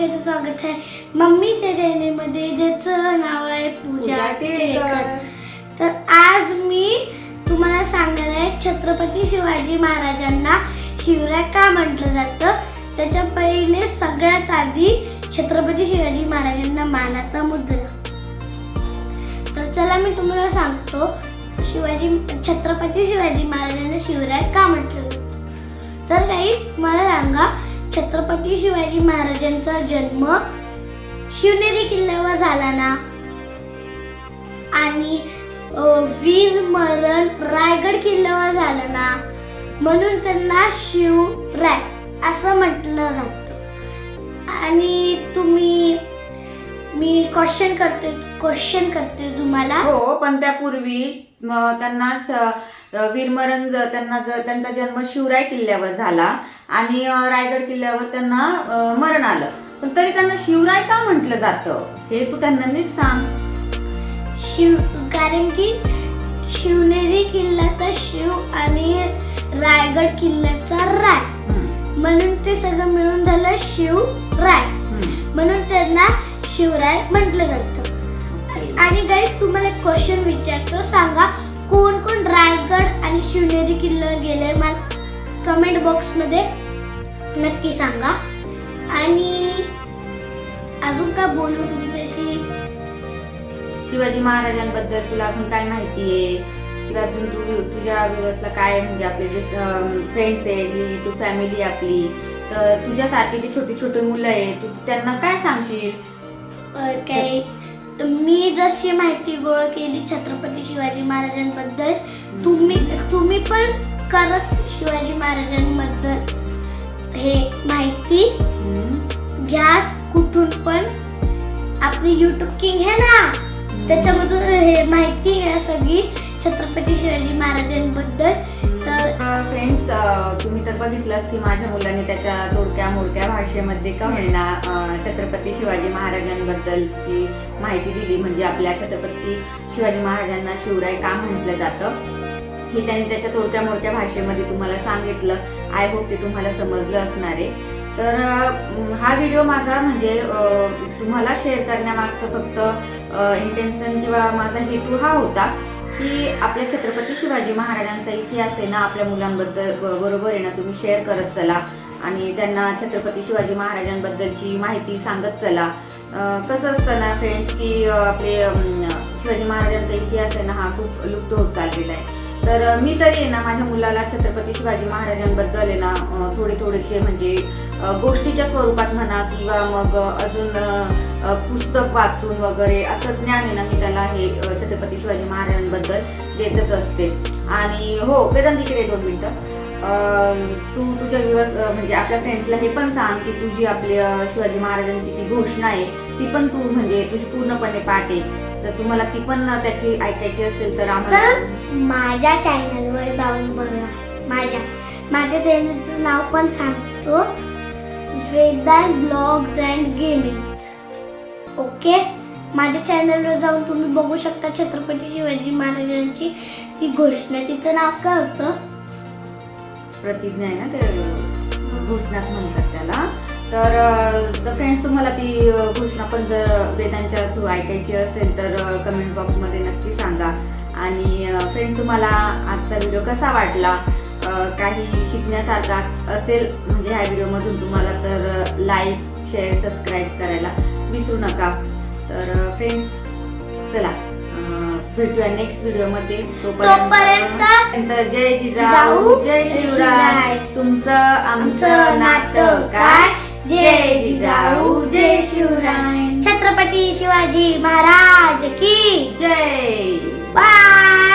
सगळ्यांचं स्वागत आहे. मम्मीच्या चॅनेलमध्ये ज्याचं नाव आहे पूजा टिळेकर. तर आज मी तुम्हाला सांगणार आहे छत्रपती शिवाजी महाराजांना शिवराय का म्हटलं जातं? त्याच्या पहिले सगळ्यात आधी छत्रपती शिवाजी महाराजांना मानाचा मुद्रा तर चला मी तुम्हाला सांगतो शिवाजी छत्रपती शिवाजी महाराजांना शिवराय का म्हटलं जातं? तर काही मला सांगा छत्रपती शिवाजी महाराजांचा जन्म शिवनेरी किल्ल्यावर झाला ना. आणि वीर मरण रायगड किल्ल्यावर झालं ना. म्हणून त्यांना शिवराय असं म्हटलं जातं. आणि तुम्ही मी क्वेश्चन करते क्वेश्चन करते तुम्हाला. हो पण त्यापूर्वी त्यांना वीरमरण ज- त्यांना ज- त्यांचा जन्म शिवराय किल्ल्यावर झाला आणि रायगड किल्ल्यावर त्यांना मरण आलं. पण तरी त्यांना शिवराय का म्हटलं जातं? हे तू त्यांना नीट सांग. शिव कारण की शिवनेरी किल्ल्याचा शिव आणि रायगड किल्ल्याचा राय. म्हणून ते सगळं मिळून झालं शिवराय हम्म. म्हणून त्यांना शिवराय म्हटलं जातं. आणि गाईज तुम्हाला क्वेश्चन विचारतो सांगा कोण कोण रायगड आणि शिवनेरी किल्ला गेले मला कमेंट बॉक्समध्ये नक्की सांगा. आणि अजून काय बोलू तुमच्याशी? शिवाजी महाराजांबद्दल तुला अजून काय माहिती आहे? किंवा अजून तू तुझ्या व्यवस्था काय म्हणजे आपले जे फ्रेंड्स आहे जी तू फॅमिली आपली तर तुझ्यासारखी जी छोटी छोटी मुलं आहे तू त्यांना काय सांगशील? काही मी जशी माहिती गोळा केली छत्रपती शिवाजी महाराजांबद्दल तुम्ही तुम्ही पण करत शिवाजी महाराजांबद्दल हे माहिती घ्या कुठून पण. आपली युट्यूब किंग आहे ना त्याच्यामधून हे माहिती आहे सगळी छत्रपती शिवाजी महाराजांबद्दल. तर फ्रेंड्स तुम्ही तर बघितलंच की माझ्या मुलाने त्याच्या तोडक्या मोडक्या भाषेमध्ये का होईना छत्रपती शिवाजी महाराजांबद्दलची माहिती दिली. म्हणजे आपल्या छत्रपती शिवाजी महाराजांना शिवराय का म्हटलं जातं? हे त्यांनी त्याच्या तोडक्या मोडक्या भाषेमध्ये तुम्हाला सांगितलं. आय होप ते तुम्हाला समजलं असणार. आहे तर हा व्हिडिओ माझा म्हणजे तुम्हाला शेअर करण्यामागचं फक्त इंटेन्शन किंवा माझा हेतू हा होता. की आपल्या छत्रपती शिवाजी महाराजांचा इतिहास आहे ना आपल्या मुलांबद्दल बरोबर आहे ना तुम्ही शेअर करत चला. आणि त्यांना छत्रपती शिवाजी महाराजांबद्दलची माहिती सांगत चला. कसं असतं ना फ्रेंड्स की आपले शिवाजी महाराजांचा इतिहास आहे ना हा खूप लुप्त होत चाललेला आहे. तर मी तरी ना माझ्या मुलाला छत्रपती शिवाजी महाराजांबद्दल आहे ना थोडे थोडेसे म्हणजे गोष्टीच्या स्वरूपात म्हणा किंवा मग अजून पुस्तक वाचून वगैरे असं ज्ञान आहे ना मी त्याला हे छत्रपती शिवाजी महाराजांबद्दल देतच असते. आणि हो वेदांत तिकडे दोन मिनटं. तू तुझ्या विवस म्हणजे आपल्या फ्रेंड्सला हे पण सांग की तुझी आपली शिवाजी महाराजांची जी घोषणा आहे ती पण तू म्हणजे तुझी पूर्णपणे पाठ आहे. जर तुम्हाला ती पण त्याची ऐकायची असेल तर आम्हाला. तर माझ्या चॅनलवर जाऊन बघा. माझ्या माझ्या चॅनलचं नाव पण सांगतो. Vedant blogs and gaming okay? माझ्या चॅनलवर जाऊन तुम्ही बघू शकता छत्रपती शिवाजी महाराजांची ती घोषणा. तिचं नाव काय होतं? प्रतिज्ञा आहे ना ते घोषणाच म्हणतात त्याला. तर फ्रेंड्स तुम्हाला ती घोषणा पण जर वेदांच्या थ्रू ऐकायची असेल तर कमेंट बॉक्समध्ये नक्की सांगा. आणि फ्रेंड्स तुम्हाला आजचा व्हिडिओ कसा वाटला? काही शिकण्यासारखा असेल म्हणजे ह्या व्हिडिओमधून तुम्हाला तर लाईक शेअर सबस्क्राईब करायला विसरू नका. तर फ्रेंड्स चला भेटूया नेक्स्ट व्हिडिओमध्ये तोपर्यंत जय जिजाऊ जय शिवराय. तुमचं आमचं नातं काय? जय जिजाऊ जय शिवराय. छत्रपती शिवाजी महाराज की जय. बाय.